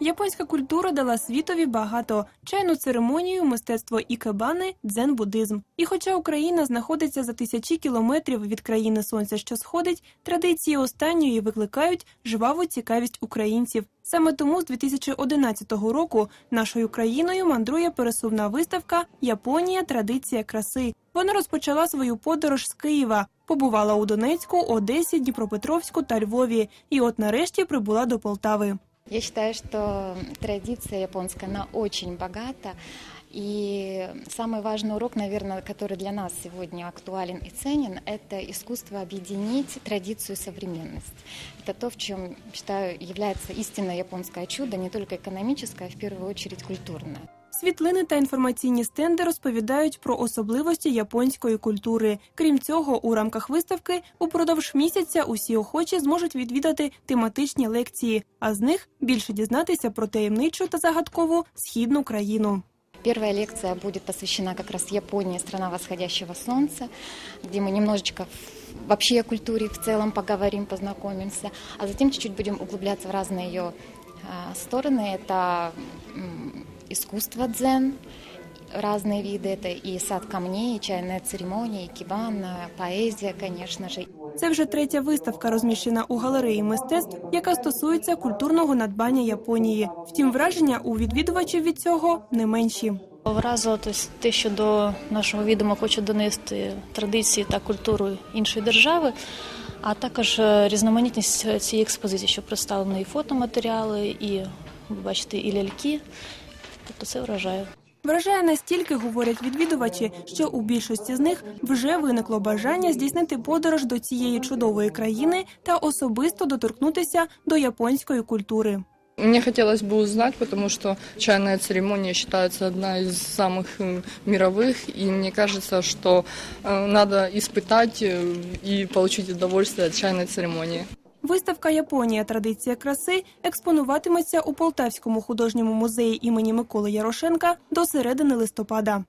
Японська культура дала світові багато чайну церемонію, мистецтво ікебани, дзен-буддизм. І хоча Україна знаходиться за тисячі кілометрів від країни сонця, що сходить, традиції останньої викликають жваву цікавість українців. Саме тому з 2011 року нашою країною мандрує пересувна виставка Японія традиція краси. Вона розпочала свою подорож з Києва, побувала у Донецьку, Одесі, Дніпропетровську та Львові. І от нарешті прибула до Полтави. Я считаю, что традиция японская, она очень богата. И самый важный урок, наверное, который для нас сегодня актуален и ценен, это искусство объединить традицию и современность. Это то, в чем, считаю, является истинное японское чудо, не только экономическое, а в первую очередь культурное. Світлини та інформаційні стенди розповідають про особливості японської культури. Крім цього, у рамках виставки упродовж місяця усі охочі зможуть відвідати тематичні лекції, а з них більше дізнатися про таємничу та загадкову східну країну. Первая лекция будет посвящена как раз Японии, страна восходящего солнца, где мы немножечко в- вообще о культуре в целом поговорим, познакомимся, а затем чуть-чуть будем углубляться в разные ее а, стороны. Это м, искусство дзен, разные виды, это и сад камней, и чайная церемония, и кибана, поэзия, конечно же, Це вже третя виставка, розміщена у галереї мистецтв, яка стосується культурного надбання Японії. Втім, враження у відвідувачів від цього не менші. Вразило тобто, те, що до нашого відома хоче донести традиції та культуру іншої держави, а також е, різноманітність цієї експозиції, що представлені і фотоматеріали, і ви бачите, і ляльки. Тобто це вражає. Вражає настільки, говорять відвідувачі, що у більшості з них вже виникло бажання здійснити подорож до цієї чудової країни та особисто доторкнутися до японської культури. Мне хотелось бы узнать, потому что чайная церемония считается одна из самых м, мировых, и мне кажется, что э, надо испытать э, и получить удовольствие от чайной церемонии. Виставка Японія традиція краси експонуватиметься у Полтавському художньому музеї імені Миколи Ярошенка до середини листопада.